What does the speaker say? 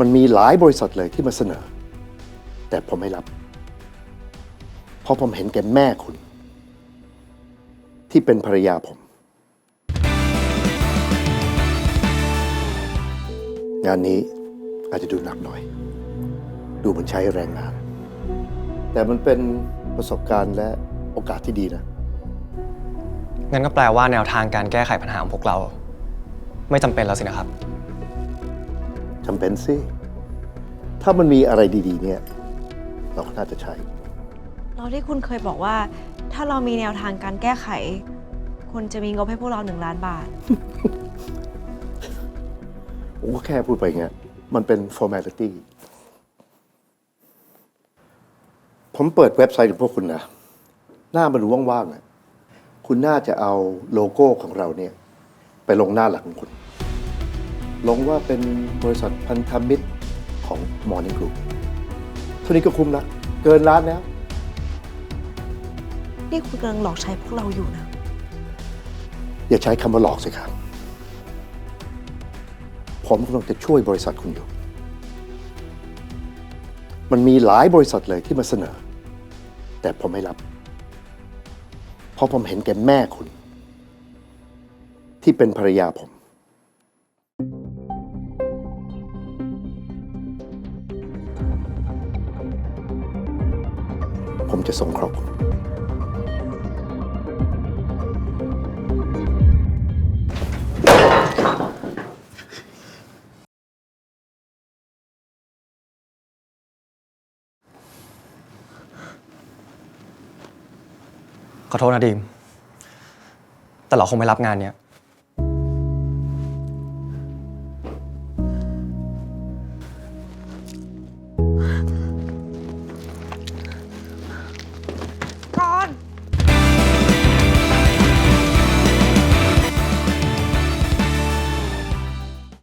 มันมีหลายบริษัทเลยที่มาเสนอ แต่ผมไม่รับ เพราะผมเห็นแก่แม่คุณ ที่เป็นภรรยาผม งานนี้อาจจะดูหนักหน่อย ดูเหมือนใช้แรงงาน แต่มันเป็นประสบการณ์และโอกาสที่ดีนะ งั้นก็แปลว่าแนวทางการแก้ไขปัญหาของพวกเรา ไม่จำเป็นแล้วสินะครับ จำเป็นสิถ้ามันมีอะไรดีๆ เนี่ย เราก็น่าจะใช้ เราที่คุณเคยบอกว่า ถ้าเรามีแนวทางการแก้ไข คุณจะมีงบให้พวกเราหนึ่งล้านบาท ผมก็แค่พูดไปเงี้ย มันเป็น formality ผมเปิดเว็บไซต์ของพวกคุณนะ หน้ามันดูว่างๆนะคุณน่าจะเอาโลโก้ของเราเนี่ย ไปลงหน้าหลักของคุณ ลงว่าเป็นบริษัทพันธมิตรของ Morning Group เท่านี้ก็คุ้มละเกินล้านแล้ว นี่คุณกำลังหลอกใช้พวกเราอยู่นะ อย่าใช้คำว่าหลอกสิครับ ผมกำลังจะช่วยบริษัทคุณอยู่ มันมีหลายบริษัทเลยที่มาเสนอ แต่ผมไม่รับ เพราะผมเห็นแก่แม่คุณ ที่เป็นภรรยาผม ผมจะส่งเคราะห์คุณขอโทษนะดีม แต่เราคงไม่รับงานเนี้ย